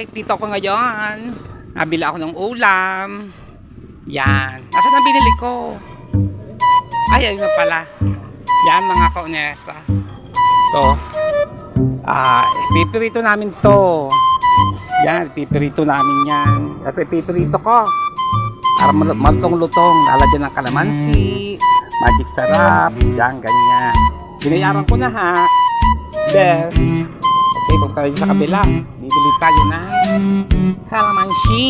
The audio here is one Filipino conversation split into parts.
Hi! Dito ako ngayon. Nabila ako ng ulam. Yan. Nasaan ang binili ko? Ay, ayun na pala. Yan mga kaunesa. To. Ah, pipirito namin to. Yan, pipirito namin yan. Ito, pipirito ko. Para mal- malutong-lutong. Lalagyan ng kalamansi. Magic sarap. Yan, ganyan. Binayaran ko na ha. Best. Okay, kung tayo sa kabila. Bibili tayo ng kalamansi.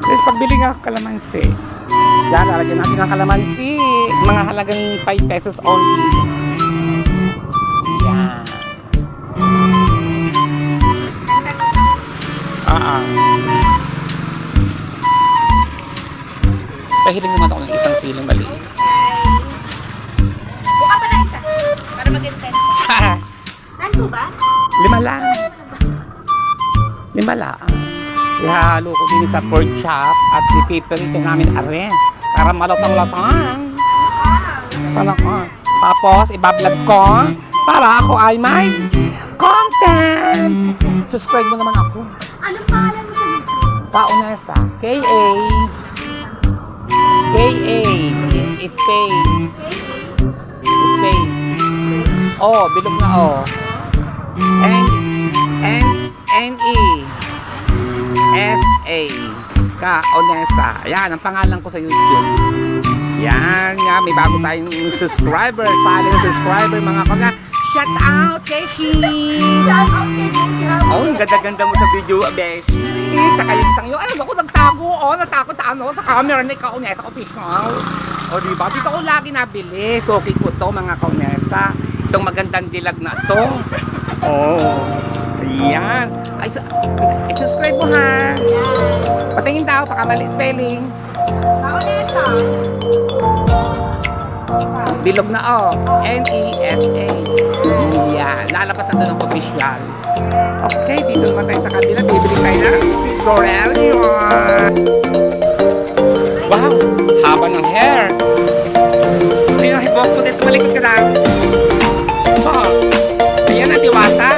Guys, pagbili nga kalamansi. Yan, lalagyan natin ng kalamansi. Mga halagang 5 pesos only. Pahiling naman ako ng isang siling maliit. Buka pa na isa. Para maging ten. Saan po ba? Lima lang. Lima lang. Ihalo ko din sa pork chop at ipiprito namin are para malutang-lutang. Sana ko. Tapos, ibablog ko para ako ay may content. Subscribe mo naman ako. Anong pangalan mo sa YouTube? Paunesa. K-A. K-A. Space. Space. Oh, bilog na oh. N N N E S A Ka Onesa. Ayan ang pangalan ko sa YouTube. Yan nga, may bago tayong subscriber, saling subscriber mga kana. Shout out, Keshi! Shout out Nikki Oh, ang ganda-ganda mo sa video, Beshi. Eh, yung isang yun, ay, ako nagtago, oh, natakot sa ano, sa camera ni Kaunesa Official. O, oh, diba? Dito ko lagi nabili. So, okay ko to, mga Kaunesa. Itong magandang dilag na to. Oh, ayan. Ay, su- i-subscribe mo ha. Patingin daw, baka mali spelling. Ako na ito. Bilog na oh. N-E-S-A. Lalabas na doon ang official. Okay, dito naman tayo sa kabila. Bibili tayo ng Corellion. Wow! Haba ng hair. Hindi na hibok ko dito. Malikot ka lang. Oh. Ayan na, Diwata.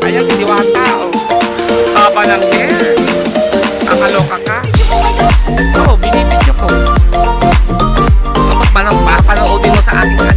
Ayan si Diwata. Oh. Haba ng hair. Nakaloka ka. Oo, oh, binibidyo ko. Kapag parang papanoodin mo sa aking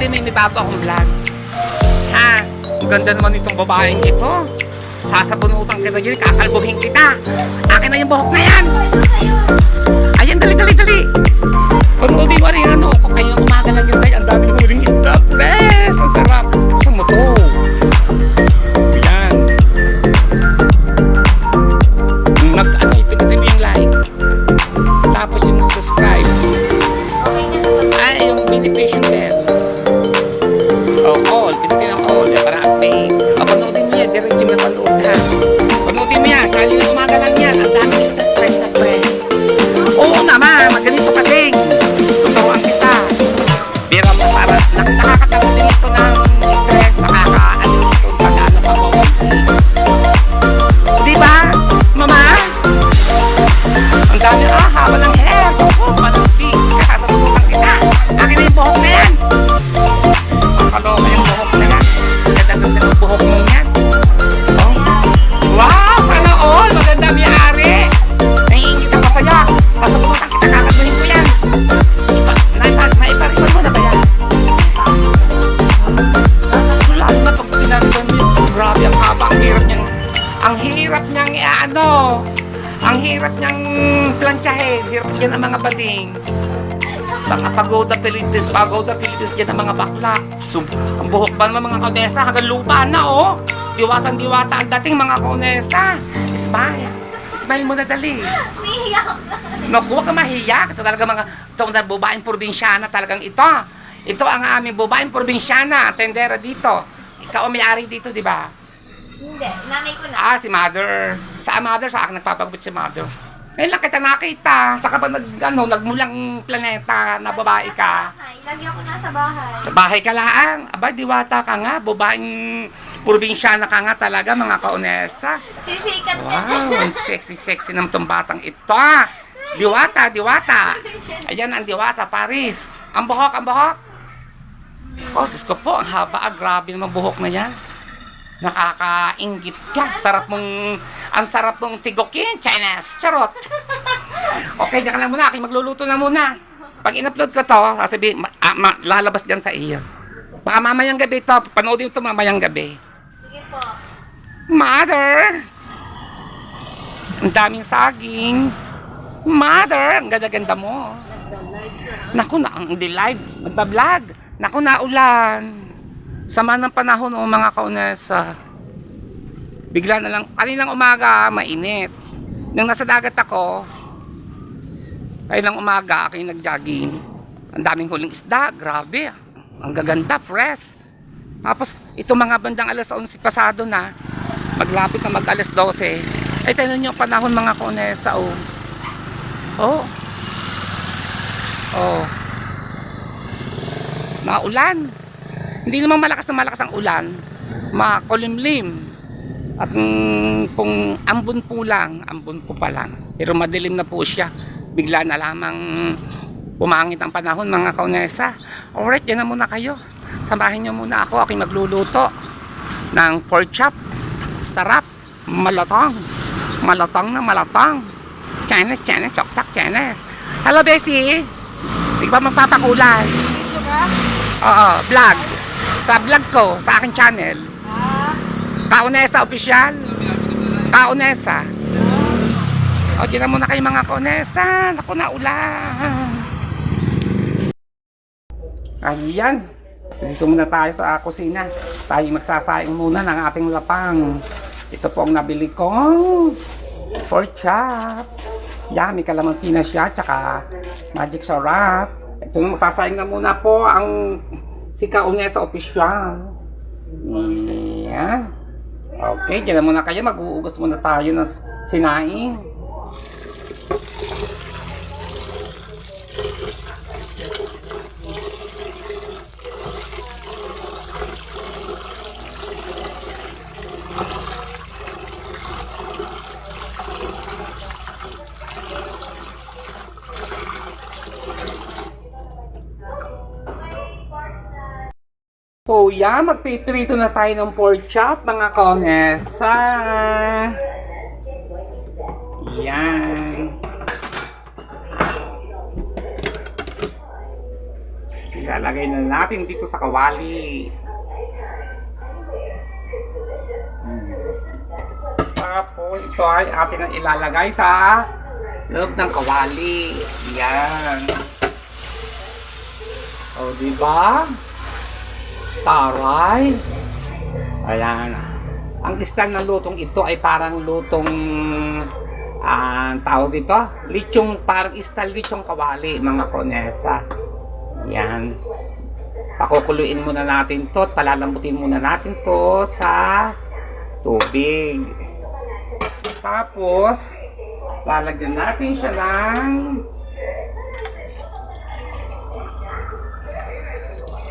Mo yung may bago akong vlog. Ha? Ang ganda naman itong babaeng ito. Sasabunutan kita yun, kakalbuhin kita. Akin na yung buhok na yan. Ayan, dali, Philippines, pagoda Philippines yan ang mga bakla. So, ang buhok pa naman mga konesa hanggang lupa na oh. Diwatang diwata ang dating mga konesa. Smile. Smile mo na dali. Umiiyak ako sa Naku, huwag ka mahiya. Ito talaga mga, ito na babaeng probinsyana talagang ito. Ito ang aming babaeng probinsyana, tendera dito. Ikaw ang may-ari dito, di ba? Hindi, nanay ko na. Ah, si mother. Sa mother, sa akin nagpapagod si mother. Ngayon lang kita nakita. Saka ba nag, ano, nagmulang planeta na babae ka? Lagi ako nasa bahay. Sa bahay ka lang. Aba, diwata ka nga. Babaeng probinsyana ka nga talaga, mga kaonesa. Sisikat ka Wow, ang sexy-sexy ng tong batang ito. Diwata, diwata. Ayan ang diwata, Paris. Ang buhok, ang buhok. Oh, Diyos ko po, ang haba. Ah, grabe naman buhok na yan. Nakakaingit ka. Sarap mong, ang sarap mong tigokin, Chinese. Charot. Okay, diyan ka na muna. Aking magluluto na muna. Pag in-upload ko to, sasabihin, ma- ah, ma- lalabas diyan sa iyo. Baka mamayang gabi to, panoodin ito mamayang gabi. Sige po. Mother! Ang daming saging. Mother, ang ganda-ganda mo. Naku, na, ang di live. Magbablog. Naku, naulan. Sama ng panahon o mga kaunesa. Bigla na lang, kaninang umaga, mainit. Nung nasa dagat ako, kaninang umaga, ako yung nag-jogging. Ang daming huling isda, grabe. Ang gaganda, fresh. Tapos, ito mga bandang alas 11 pasado na, maglapit na mag alas 12. Ay, tignan nyo panahon mga kaunesa, oh. Oh. Oh. Maulan. Hindi naman malakas na malakas ang ulan. Makulimlim. At mm, kung ambon po lang, ambon po pa lang. Pero madilim na po siya. Bigla na lamang pumangit ang panahon mga kaunesa. Alright, yan na muna kayo. Samahin nyo muna ako. Aking magluluto ng pork chop. Sarap. Malatang. Malatang na malatang. Chinese, Chinese, choktak, Chinese. Hello, Bessie. Di ba magpapakulay? Oo, vlog. Sa vlog ko, sa aking channel. Kaunesa Official. Kaunesa. O, na muna kayo mga kaunesa. Naku na ulan. Ayan. Dito muna tayo sa kusina. Tayo magsasayang muna ng ating lapang. Ito po ang nabili kong pork chop. Yummy kalamansi na siya, tsaka magic sarap. Ito na magsasayang na muna po ang si Kaunesa Official. Yan. Okay, dyan na muna kayo. Mag-uugas muna tayo ng sinaing. So, yeah, magpiprito na tayo ng pork chop, mga konesa. Yan. Ilalagay na natin dito sa kawali. Hmm. Tapos, ito ay atin ang ilalagay sa loob ng kawali. Yan. O, di ba? Taray. Ayan. Ang style ng lutong ito ay parang lutong ah, tawag dito, lichong parang style lichong kawali mga konesa. Yan. Pakukuluin muna natin to at palalambutin muna natin to sa tubig. Tapos, lalagyan natin siya ng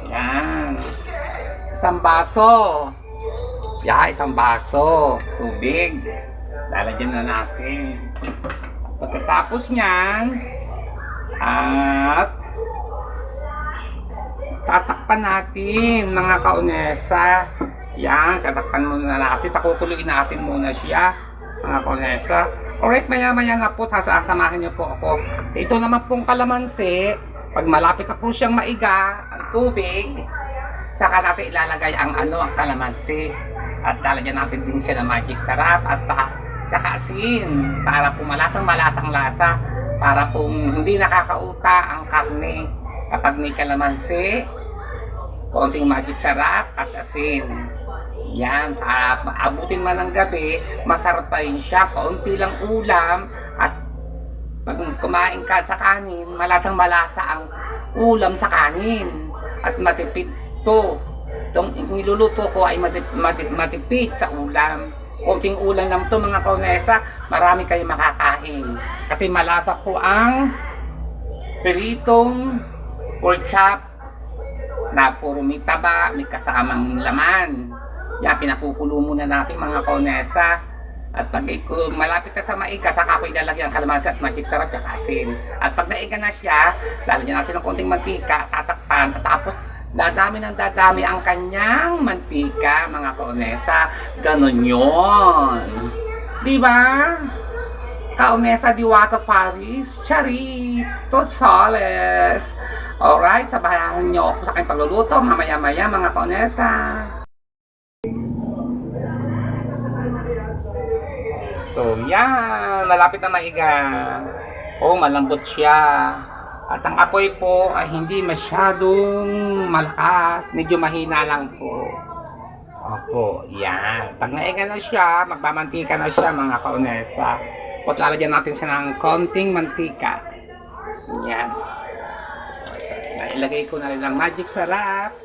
Yan. Isang baso. Yeah, isang baso. Tubig. Lalagyan na natin. Pagkatapos niyan, at tatakpan natin mga kaunesa. Yan, tatakpan muna natin. Pakukuluin natin muna siya mga kaunesa. Alright, maya maya na po, sasamahan niyo po ako. Ito naman pong kalamansi, pag malapit na po siyang maiga, ang tubig, saka natin ilalagay ang ano, ang kalamansi. At lalagyan natin din siya ng magic sarap at pa, tsaka asin para po malasang lasa. Para po hindi nakakauta ang karne. Kapag may kalamansi konting magic sarap at asin. Yan para abutin man ng gabi masarap pa rin siya. Kaunti lang ulam at pag kumain ka sa kanin malasang malasa ang ulam sa kanin. At matipid to itong niluluto ko ay matip, matip, matipid sa ulam konting ulam lang to mga kaunesa marami kayo makakain kasi malasa po ang peritong pork chop na puro may taba, may kasamang laman. Yan, pinakukulo muna natin mga kaunesa. At pag iku- malapit na sa maiga, saka ko ilalagyan ang kalamansi at magic sarap at asin. At pag naiga na siya, lalagyan natin ng konting mantika, tatakpan, at tapos dadami ng dadami ang kanyang mantika, mga kaunesa. Ganon yon. Di ba? Kaunesa Diwata Paris, Charito Soles. Alright, sabahan niyo ako sa aking pagluluto mamaya-maya mga kaunesa. So, yan. Malapit na maiga. Oh, malambot siya. At ang apoy po ay hindi masyadong malakas. Medyo mahina lang po. Opo, yan. Pag naiga na siya, magmamantika na siya mga kaunesa. At lalagyan natin siya ng konting mantika. Yan. Nailagay ko na rin ang magic sarap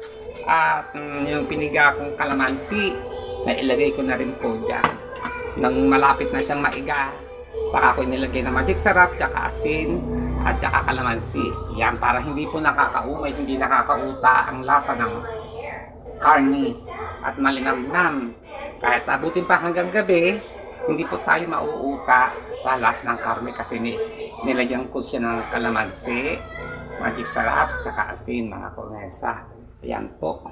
at mm, yung piniga kong kalamansi. Nailagay ko na rin po dyan. Nang malapit na siyang maiga, saka ko nilagay ng magic sarap, tsaka asin, at tsaka kalamansi. Yan, para hindi po nakakaumay, hindi nakakauta ang lasa ng karni at malinamnam. Kahit abutin pa hanggang gabi, hindi po tayo mauuta sa lasa ng karne kasi ni, nilagyan ko siya ng kalamansi, magic sarap, tsaka asin mga konesa. Ayan po.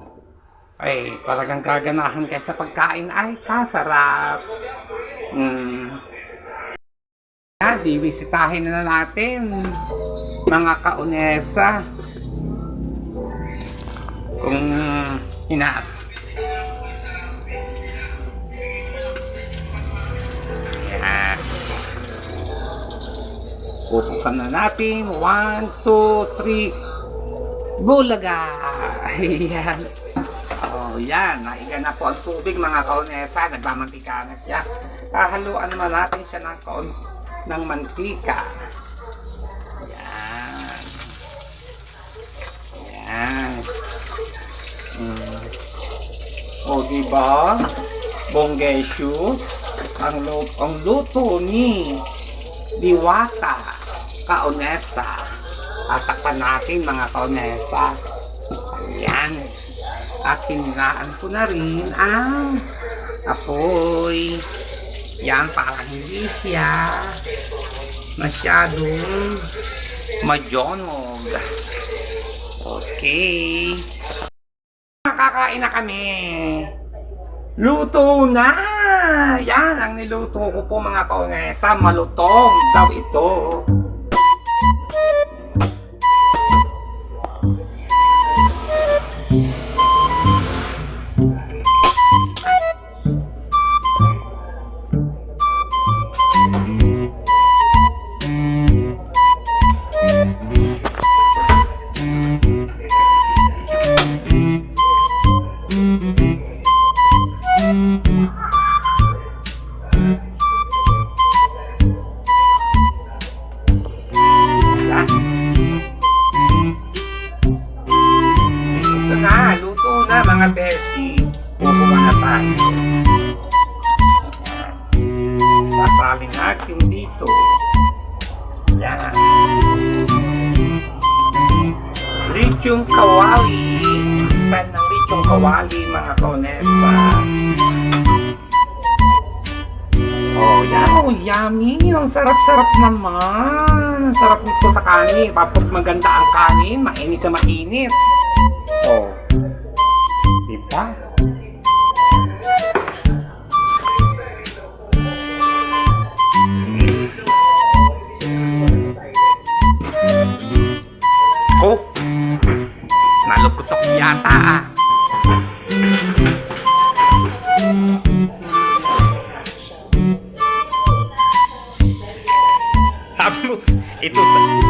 Ay, talagang gaganahan kayo sa pagkain. Ay, kasarap. Mm. Yan, bibisitahin na natin mga kaunesa. Kung hina Yan. Pupukan na natin. One, two, three. Bulaga! Ayan. Oh, yan. Naiga na po ang tubig mga kaunesa. Nagmamantika na siya. Kahaluan naman natin siya ng, kaun ng mantika. Yan. Yan. Mm. O, diba? Bonggesius. Ang, ang luto ni Diwata Kaunesa. Tatakpan natin mga kaunesa. Ayan. At hinaan ko na rin ang apoy. Yan, para hindi siya masyadong majonog. Okay. Nakakain na kami. Luto na! Yan ang niluto ko po mga kaunesa. Malutong daw ito. Sasalin natin dito. Yan. Lichong kawali. Style ng lichong kawali mga konesa. Oh, yan. Oh, yummy. Ang sarap-sarap naman. Sarap nito sa kanin. Tapos maganda ang kanin. Mainit na mainit. Oh. Diba? yata ah. Sabi mo, ito,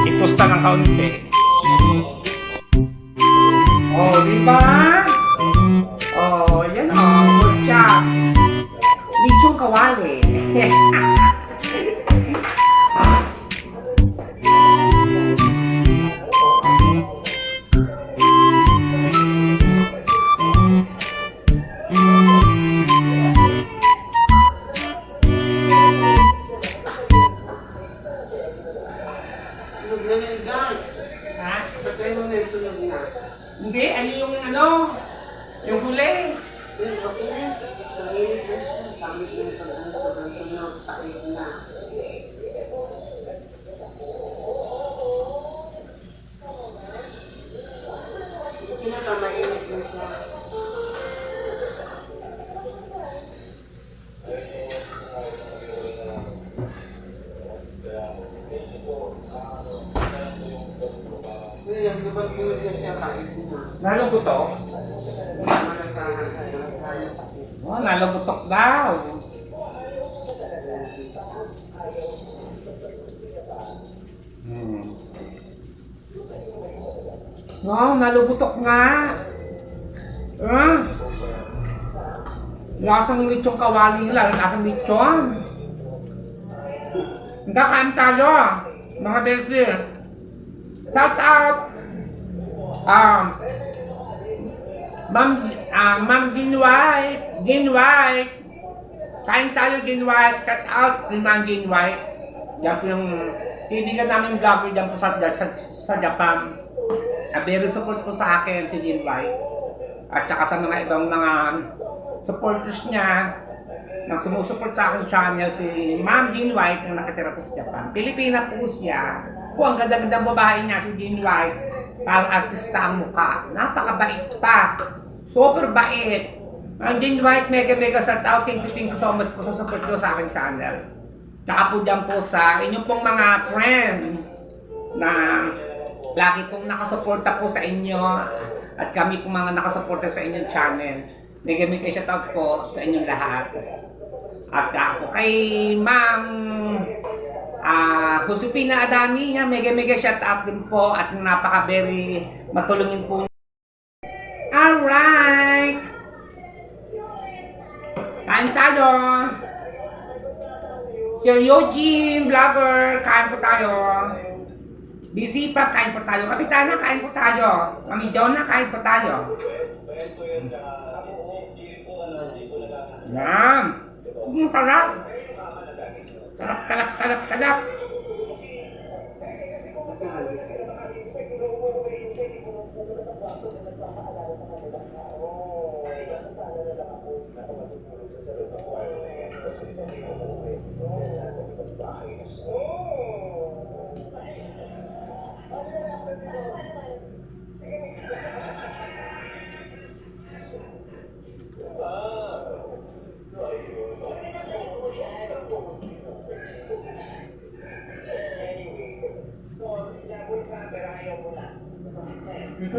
ipusta ng kaunti. Eh. Oh, di ba? Ganyan lang. Ha? Patay mo na yung sunog na. Hindi, ano yung ano? Yung huli. Yung okay na. Pag-ilig na siya, gamit yung pag-ano sa sunog, paig na. Na. Lalong buto? Malasahan. Malasahan. Oh, lalong butok daw. Hmm. No, nalubutok nga. Ah. Lasang lechong kawali nila, lasang lechong. Nagkakain tayo, mga besi. Shout out! Um, Ma'am, ah, Ma'am Ginway, Ginway. Kain tayo Ginway, cut out si Ma'am Ginway. Yan po yung kaibigan namin vlogger dyan po sa, sa, sa Japan. Ah, very support po sa akin si Ginway. At saka sa mga ibang mga supporters niya nang sumusuport sa aking channel si Ma'am Jean White na nakatira po sa Japan. Pilipina po siya. Po, ang ganda-ganda babae niya si Jean White. Parang artista ang mukha. Napakabait pa. Super bait. Ang Jean White, mega mega shout out. Thank you, thank you so much po sa support ko sa aking channel. Tsaka po dyan po sa inyong pong mga friend na lagi pong nakasuporta po sa inyo at kami po mga nakasuporta sa inyong channel. Mega mega shout out po sa inyong lahat. At ako kay Ma'am ah Josepina Adami niya, mega mega shout out din po at napaka very matulungin po. Alright! Kain tayo! Sir Eugene, vlogger, kain po tayo. Busy pa, kain po tayo. Kapitana, kain po tayo. Mami Jonah, kain po tayo. Yan. Ang sarap. Sarap, kalap, kalap, kalap. Dito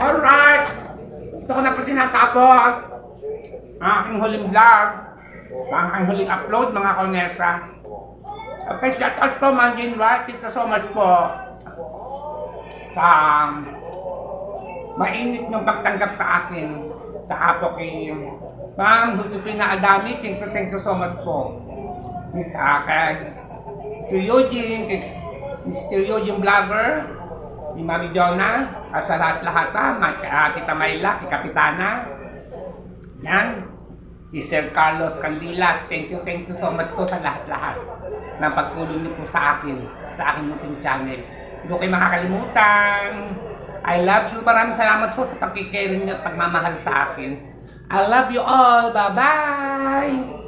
Alright! Ito ko na po tinatapos. Ang aking huling vlog. Ang huling upload, mga konesa. Okay, shout out po, Jean White. Thank you so much po. Sa mainit ng pagtanggap sa akin. Sa po kay Ma'am Josepina Adami. Thank you, thank you so much po. Miss Akas, Mr. Eugene, Mr. Eugene Vlogger, ni Mami Jonah, at sa lahat-lahat ha, Ma- ah, Tita Mayla, kay Kapitana, yan, si Sir Carlos Candilas, thank you, thank you so much po sa lahat-lahat ng pagtulong niyo po sa akin, sa aking munting channel. Hindi ko kayo makakalimutan. I love you. Maraming salamat po sa pagkikaring niyo at pagmamahal sa akin. I love you all. Bye-bye!